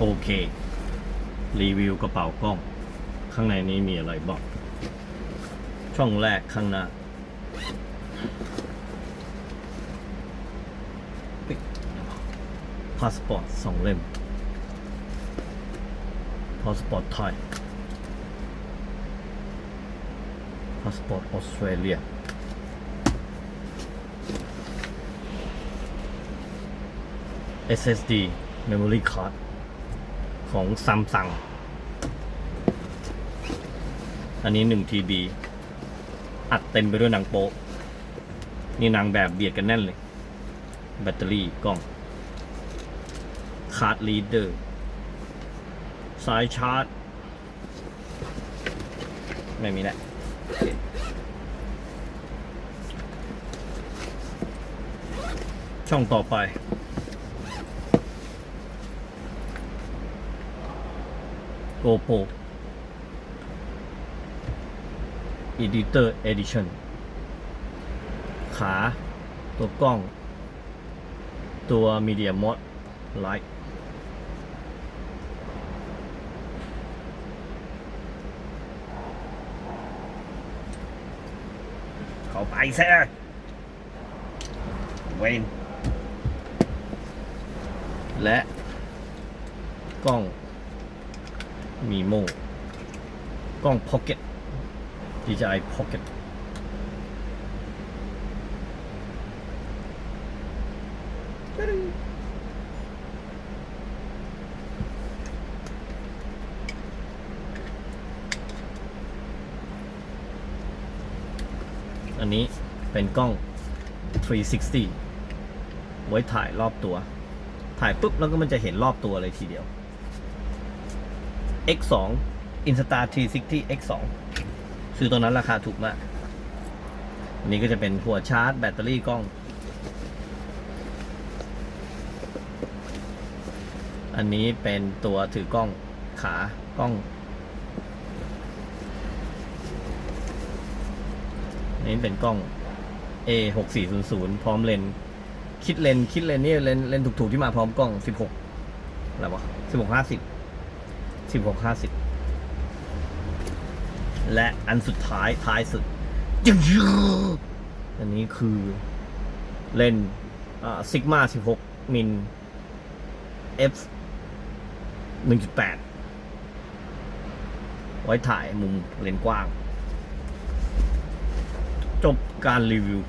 โอเค รีวิวกระเป๋ากล้อง ข้างในนี้มีอะไรบ้างช่องแรกข้างหน้าพาสปอร์ตสองเล่มพาสปอร์ตไทยพาสปอร์ตออสเตรเลีย SSD Memory Card ของ Samsung อันนี้1 TB อัดเต็มไปด้วยหนังโป๊ะนี่นางแบบเบียดกันแน่นเลย แบตเตอรี่กล้องคาร์ดลีดเดอร์สายชาร์จ ไม่มีแหละช่องต่อไป GoPro Editor Edition ขา ตัวกล้อง ตัว Media Mod Light เข้าไปซ่เวนและกล้อง มีโมกล้อง Pocket DJI Pocket อันนี้เป็นกล้อง 360 ไว้ถ่ายรอบตัว ถ่ายปุ๊บแล้วก็มันจะเห็นรอบตัวเลยทีเดียว X2 Instar 360 X2 ซื้อตัวนั้นราคาถูกมาก อันนี้ก็จะเป็นหัวชาร์จแบตเตอรี่กล้อง อันนี้เป็นตัวถือกล้องขากล้อง อันนี้เป็นกล้อง A 6 4 0 0พร้อมเลนส์คิดเลนส์คิดเลนส์นี่เลนส์เลนถูกๆที่มาพร้อมกล้อง 16อะไรวะ16 50 16 50และอันสุดท้ายท้ายสุด อันนี้คือเลนซิกมา16มิล f 1.8ไว้ถ่ายมุมเลนส์กว้าง จบการรีวิว